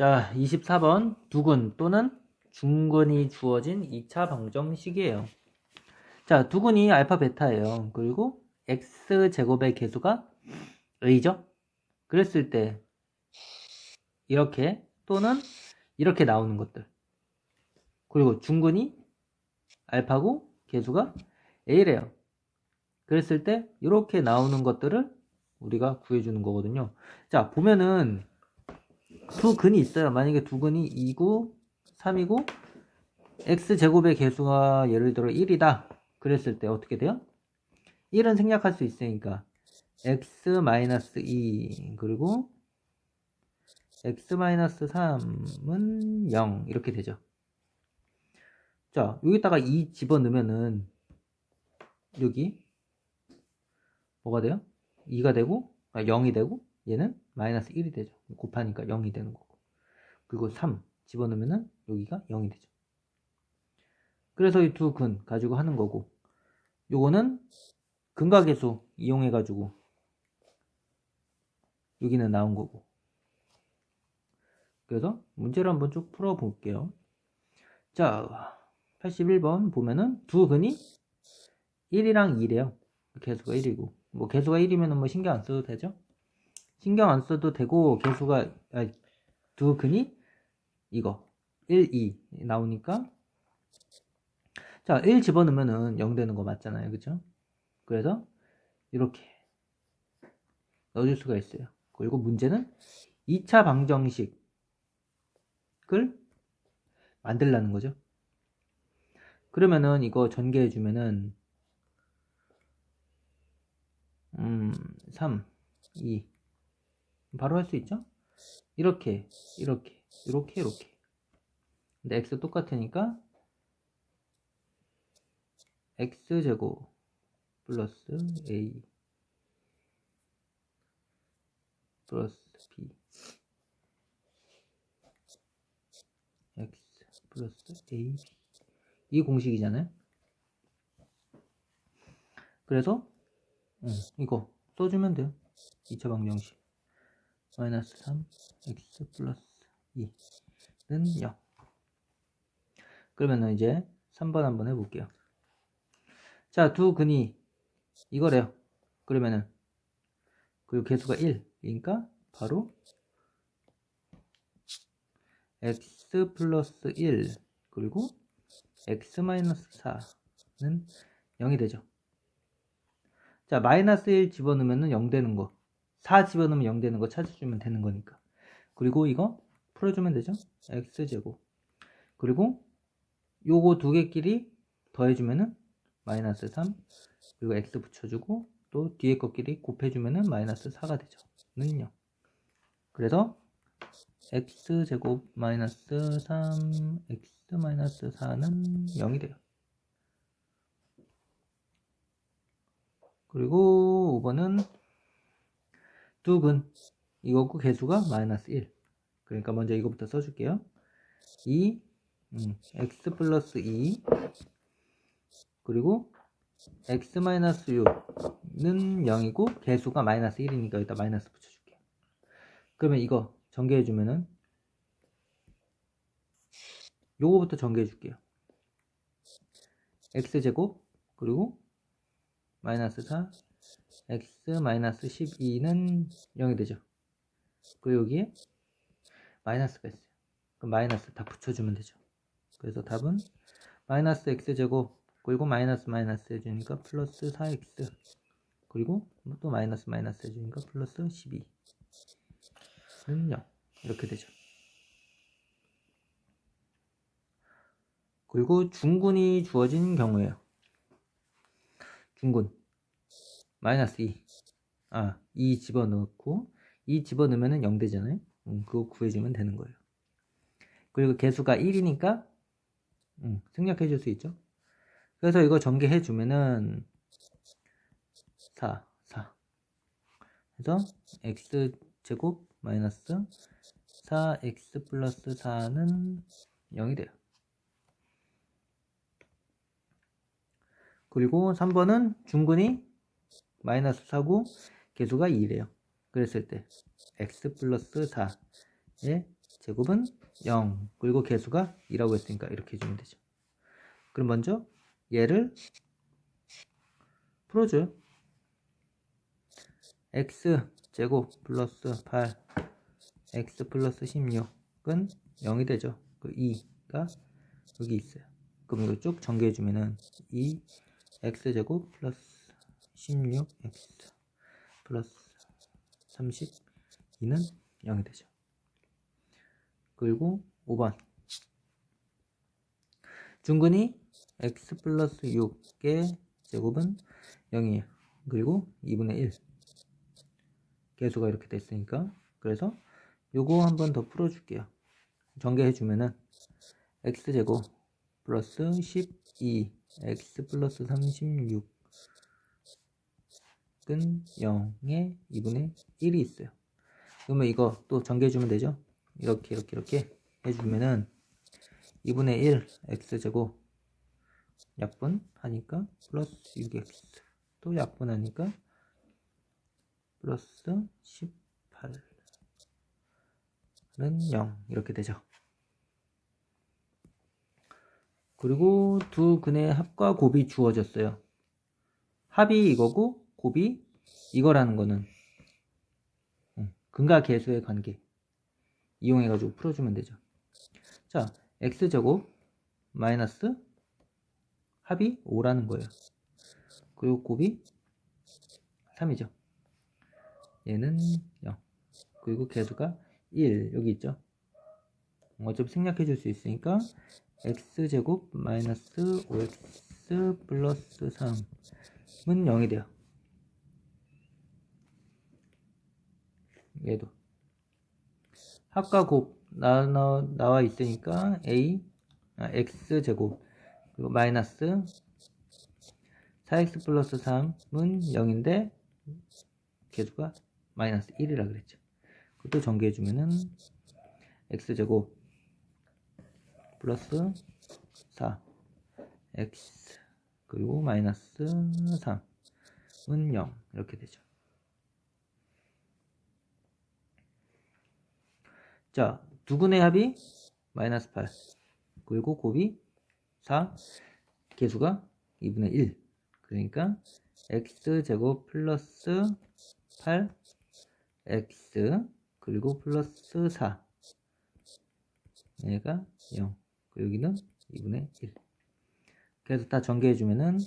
자, 24번 두근 또는 중근이 주어진 2차 방정식이에요. 자, 두근이 알파 베타예요. 그리고 x제곱의 개수가 a죠? 그랬을 때 이렇게 또는 이렇게 나오는 것들. 그리고 중근이 알파고 개수가 a래요. 그랬을 때 이렇게 나오는 것들을 우리가 구해주는 거거든요. 자, 보면은 두 근이 있어요. 만약에 두 근이 2고 3이고 x제곱의 개수가 예를 들어 1이다. 그랬을 때 어떻게 돼요? 1은 생략할 수 있으니까 x-2 그리고 x-3은 0 이렇게 되죠. 자, 여기다가 2 집어넣으면은 여기 뭐가 돼요? 2가 되고 아, 0이 되고 얘는 마이너스 1이 되죠. 곱하니까 0이 되는 거고. 그리고 3 집어넣으면 여기가 0이 되죠. 그래서 이 두 근 가지고 하는 거고 요거는 근각계수 이용해 가지고 여기는 나온 거고 그래서 문제를 한번 쭉 풀어 볼게요 자 81번 보면은 두 근이 1이랑 2래요 개수가 1이고 뭐 개수가 1이면 뭐 신경 안 써도 되죠 신경 안 써도 되고 개수가 아니, 두 근이 이거 1, 2 나오니까 자, 1 집어넣으면은 0 되는 거 맞잖아요. 그죠? 그래서 이렇게 넣어줄 수가 있어요. 그리고 문제는 2차 방정식을 만들라는 거죠. 그러면은 이거 전개해주면은 음, 3, 2 바로 할 수 있죠? 이렇게, 이렇게, 이렇게, 이렇게. 근데 x 똑같으니까 x제곱 플러스 a 플러스 b x 플러스 a 이 공식이잖아요. 그래서 음, 이거 써주면 돼요. 2차 방정식 마이너스 3 x 플러스 2는 0 그러면 이제 3번 한번 해볼게요. 자, 두 근이 이거래요. 그러면은 그리고 개수가 1. 그러니까 바로 x 플러스 1 그리고 x 마이너스 4는 0이 되죠. 자, 마이너스 1 집어넣으면 0 되는 거. 4 집어넣으면 0 되는 거 찾아주면 되는 거니까. 그리고 이거 풀어주면 되죠. x제곱. 그리고 요거 두 개끼리 더해주면은 마이너스 3 그리고 x 붙여주고 또 뒤에 것끼리 곱해주면은 마이너스 4가 되죠 는요 그래서 x제곱 마이너스 3 x 마이너스 4는 0이 돼요 그리고 5번은 두근 이거고 개수가 마이너스 1 그러니까 먼저 이거부터 써줄게요 2 음, x 플러스 2 그리고 x-6는 0이고 개수가 마이너스 1이니까 여기다 마이너스 붙여줄게요. 그러면 이거 전개해주면은 요거부터 전개해줄게요. x제곱 그리고 마이너스 4 x 마이너스 12는 0이 되죠. 그리고 여기에 마이너스가 있어요. 그럼 마이너스 다 붙여주면 되죠. 그래서 답은 마이너스 x제곱 그리고 마이너스 마이너스 해주니까 플러스 4x 그리고 또 마이너스 마이너스 해주니까 플러스 12는 0 이렇게 되죠 그리고 중군이 주어진 경우에요 중군 마이너스 2 아, 2 집어넣고 2 집어넣으면 0 되잖아요 음, 그거 구해주면 되는 거예요 그리고 개수가 1이니까 음, 생략해 줄 수 있죠 그래서 이거 전개해 주면은 4, 4. 그래서 x 제곱 마이너스 4x 플러스 4는 0이 돼요. 그리고 3번은 중근이 마이너스 4고 개수가 2래요. 그랬을 때 x 플러스 4에 제곱은 0 그리고 개수가 2라고 했으니까 이렇게 해주면 되죠. 그럼 먼저 얘를 풀어줘요. X 제곱 플러스 8 x 플러스 16은 0이 되죠. 그 2가 여기 있어요. 그럼 이거 쭉 전개해주면은 2 x제곱 플러스 16x 플러스 32는 0이 되죠. 그리고 5번. 중근이 x 플러스 6의 제곱은 0이에요. 그리고 2분의 1 개수가 이렇게 됐으니까. 그래서 요거 한 번 더 풀어줄게요. 전개해주면은 x제곱 플러스 12 x 플러스 36 은 0에 2분의 1이 있어요. 그러면 이거 또 전개해주면 되죠? 이렇게 이렇게 이렇게 해주면은 2분의 1 x제곱 약분 하니까 플러스 6x 또 약분 하니까 플러스 18은 0 이렇게 되죠. 그리고 두 근의 합과 곱이 주어졌어요. 합이 이거고 곱이 이거라는 거는 근과 계수의 관계 이용해가지고 풀어주면 되죠. 자, x제곱 마이너스 합이 5라는 거예요. 그리고 곱이 3이죠. 얘는 0. 그리고 개수가 1 여기 있죠. 어차피 생략해 줄 수 있으니까 x제곱 마이너스 5x 플러스 3은 0이 돼요. 얘도. 합과 곱 나, 나, 나와 있으니까 a 아, x 제곱 그리고 마이너스 4x 플러스 3은 0인데 개수가 마이너스 1이라 그랬죠. 그것도 전개해주면은 x 제곱 플러스 4 x 그리고 마이너스 3은 0 이렇게 되죠 자, 두 근의 합이 마이너스 8 그리고 곱이 4 개수가 2분의 1 그러니까 x제곱 플러스 8 x 그리고 플러스 4 얘가 0 여기는 2분의 1 그래서 다 전개해주면은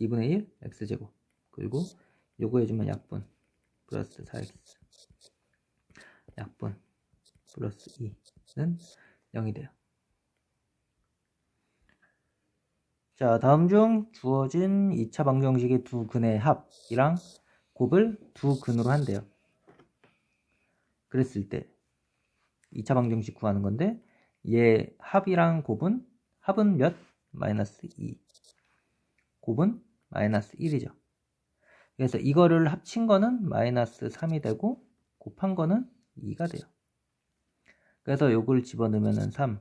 2분의 1 x제곱. 그리고 요거 해주면 약분 플러스 4x 약분 플러스 2는 0이 돼요. 자, 다음 중 주어진 2차 방정식의 두 근의 합이랑 곱을 두 근으로 한대요. 그랬을 때 2차 방정식 구하는 건데 얘 합이랑 곱은 합은 몇? 마이너스 2 곱은 마이너스 1이죠. 그래서 이거를 합친 거는 마이너스 3이 되고 곱한 거는 2가 돼요. 그래서 요걸 집어넣으면 3,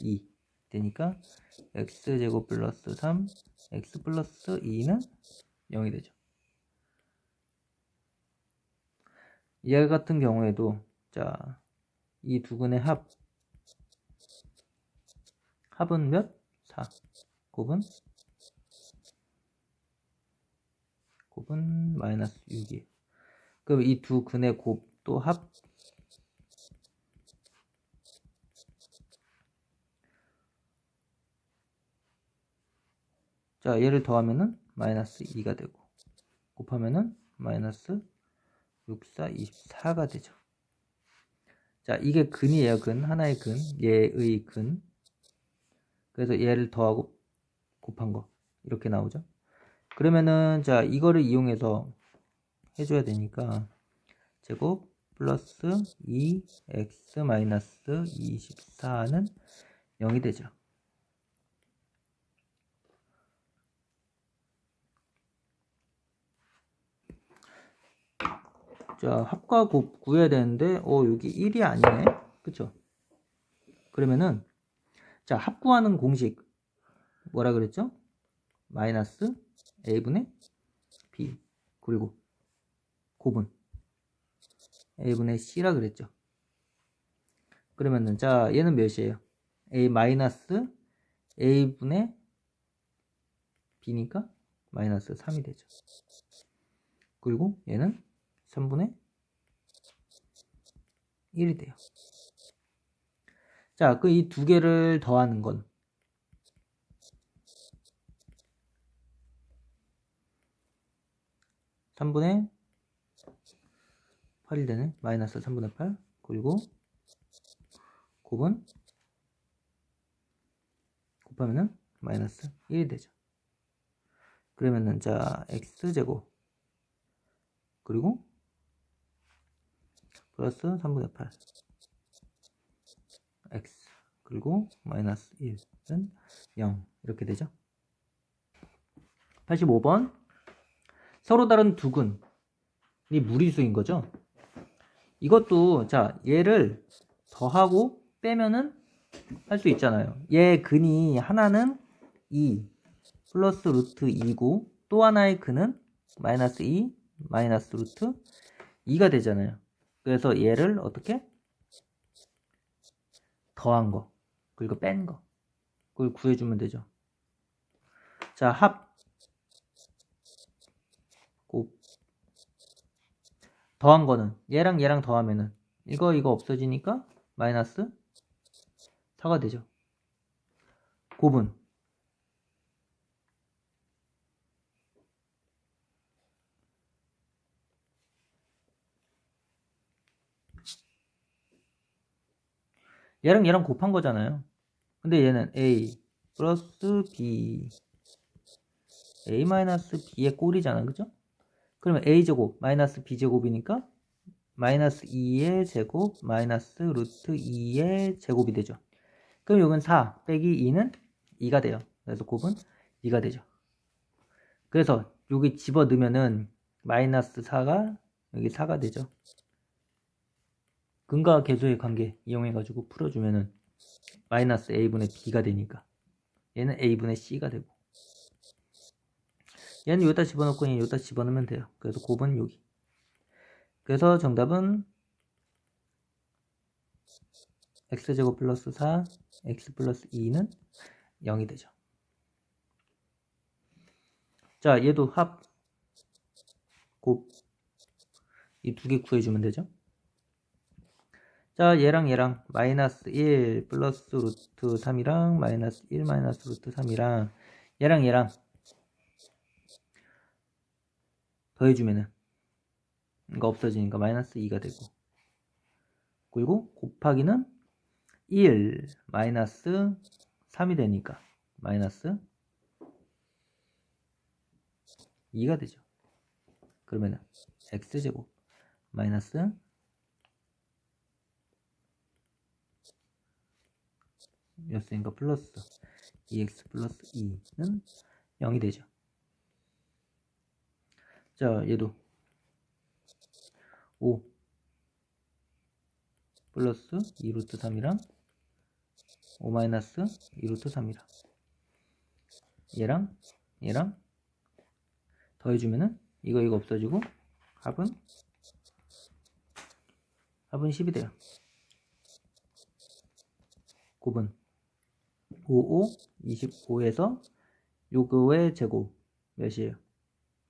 2 되니까 x제곱 플러스 3, x 플러스 2는 0이 되죠. 얘 같은 경우에도 자, 이 두 근의 합 합은 몇? 4 곱은 곱은 마이너스 6이에요. 그럼 이 두 근의 곱도 합 자, 얘를 더하면은 마이너스 2가 되고 곱하면은 마이너스 6, 4, 24가 되죠. 자, 이게 근이에요. 근. 하나의 근. 얘의 근. 그래서 얘를 더하고 곱한 거. 이렇게 나오죠. 그러면은 자, 이거를 이용해서 해줘야 되니까 제곱 플러스 2x 마이너스 24는 0이 되죠. 자, 합과 곱 구해야 되는데, 어, 여기 1이 아니네. 그쵸? 그러면은, 자, 합구하는 공식, 뭐라 그랬죠? 마이너스 a분의 b. 그리고 곱은 a분의 c라 그랬죠? 그러면은 자 얘는 몇이에요? a 마이너스 a분의 b니까 마이너스 3이 되죠. 그리고 얘는 3분의 1이 돼요. 자, 그 이 두 개를 더하는 건 3분의 8이 되네. 마이너스 3분의 8. 그리고 곱은 곱하면은 마이너스 1이 되죠. 그러면은 자 x제곱 그리고 플러스 3분의 8 x 그리고 마이너스 1은 0 이렇게 되죠. 85번 서로 다른 두 근이 무리수인 거죠. 이것도 자 얘를 더하고 빼면은 할 수 있잖아요. 얘 근이 하나는 2 플러스 루트 2고 또 하나의 근은 마이너스 2 마이너스 루트 2가 되잖아요. 그래서 얘를 어떻게 더한 거 그리고 뺀 거 그걸 구해주면 되죠. 자, 합 곱. 더한 거는 얘랑 얘랑 더하면은 이거 이거 없어지니까 마이너스 4가 되죠. 곱은 얘랑 얘랑 곱한 거잖아요. 근데 얘는 a 플러스 b a 마이너스 b의 꼴이잖아. 그죠? 그러면 a제곱 마이너스 b제곱이니까 마이너스 2의 제곱 마이너스 루트 2의 제곱이 되죠. 그럼 여긴 4 빼기 2는 2가 돼요. 그래서 곱은 2가 되죠. 그래서 여기 집어넣으면은 마이너스 4가 여기 4가 되죠. 근과 계수의 관계 이용해가지고 풀어주면은 마이너스 a분의 b가 되니까 얘는 a분의 c가 되고 얘는 여기다 집어넣고 얘는 여기다 집어넣으면 돼요. 그래서 곱은 여기. 그래서 정답은 x제곱 플러스 4 x 플러스 2는 0이 되죠. 자 얘도 합 곱 이 두 개 구해주면 되죠. 자 얘랑 얘랑 마이너스 1 플러스 루트 3이랑 마이너스 1 마이너스 루트 3이랑 얘랑 얘랑 더해주면은 이거 없어지니까 마이너스 2가 되고 그리고 곱하기는 1 마이너스 3이 되니까 마이너스 2가 되죠. 그러면은 x제곱 마이너스 였으니까 플러스 2x 플러스 2는 0이 되죠. 자, 얘도 5 플러스 2루트 3이랑 5 마이너스 2루트 3이랑 얘랑 얘랑 더해주면은 이거 이거 없어지고 합은 합은 10이 돼요. 곱은 55, 25에서 요거의 제곱 몇이에요?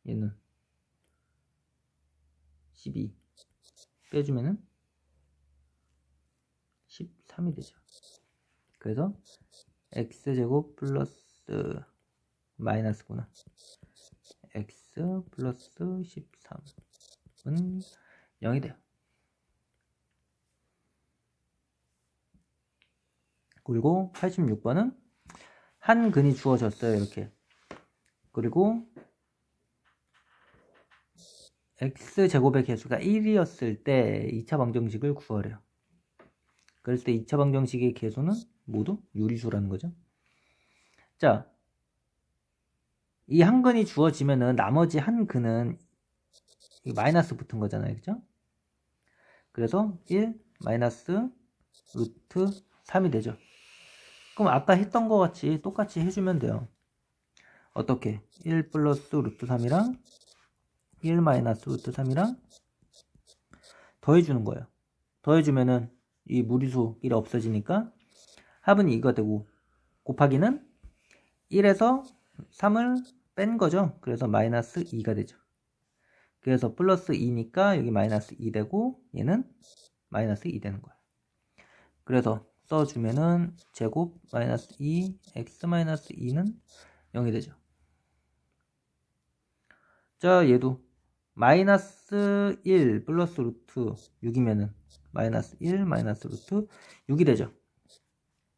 얘는 12 빼주면은 13이 되죠. 그래서 x제곱 플러스 마이너스구나. x 플러스 13은 0이 돼요. 그리고 86번은 한 근이 주어졌어요. 이렇게. 그리고 x제곱의 개수가 1이었을 때 2차 방정식을 구하래요. 그럴 때 2차 방정식의 개수는 모두 유리수라는 거죠. 자, 이 한 근이 주어지면은 나머지 한 근은 마이너스 붙은 거잖아요. 그죠? 그래서 1 마이너스 루트 3이 되죠. 그럼 아까 했던 거 같이 똑같이 해주면 돼요. 어떻게? 1 플러스 루트 3이랑 1 마이너스 루트 3이랑 더해주는 거예요. 더해주면은 이 무리수 1이 없어지니까 합은 2가 되고 곱하기는 1에서 3을 뺀 거죠. 그래서 마이너스 2가 되죠. 그래서 플러스 2니까 여기 마이너스 2 되고 얘는 마이너스 2 되는 거예요. 그래서 써주면은 제곱 마이너스 2 x 마이너스 2는 0이 되죠. 자 얘도 마이너스 1 플러스 루트 6이면은 마이너스 1 마이너스 루트 6이 되죠.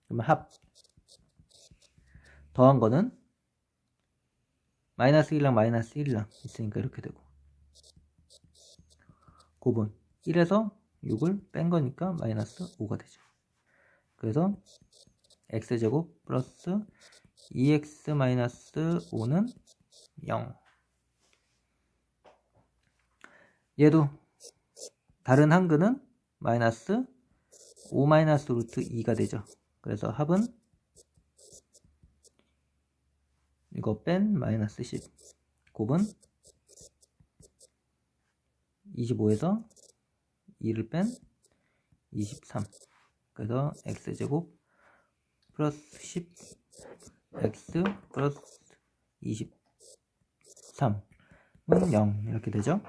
그러면 합 더한 거는 마이너스 1랑 마이너스 1이랑 있으니까 이렇게 되고 곱은 1에서 6을 뺀 거니까 마이너스 5가 되죠. 그래서 x제곱 플러스 2x 마이너스 5는 0 얘도 다른 한근은 마이너스 5 마이너스 루트 2가 되죠. 그래서 합은 이거 뺀 마이너스 10 곱은 25에서 2를 뺀 23 그래서 x제곱 플러스 10 x 플러스 23은 0 이렇게 되죠